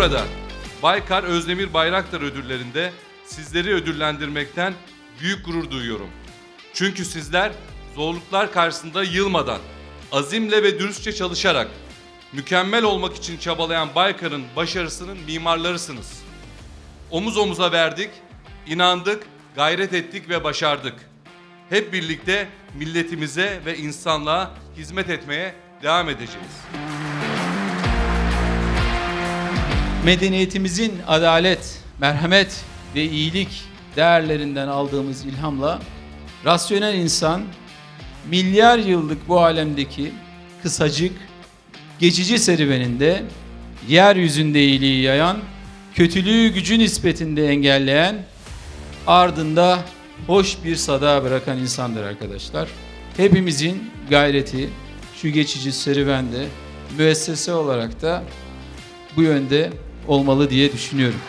burada Baykar Özdemir Bayraktar ödüllerinde sizleri ödüllendirmekten büyük gurur duyuyorum. Çünkü sizler zorluklar karşısında yılmadan, azimle ve dürüstçe çalışarak mükemmel olmak için çabalayan Baykar'ın başarısının mimarlarısınız. Omuz omuza verdik, inandık, gayret ettik ve başardık. Hep birlikte milletimize ve insanlığa hizmet etmeye devam edeceğiz. Medeniyetimizin adalet, merhamet ve iyilik değerlerinden aldığımız ilhamla rasyonel insan milyar yıllık bu alemdeki kısacık, geçici serüveninde yeryüzünde iyiliği yayan, kötülüğü gücü nispetinde engelleyen, ardında hoş bir sada bırakan insandır arkadaşlar. Hepimizin gayreti şu geçici serüvende müessese olarak da bu yönde olmalı diye düşünüyorum.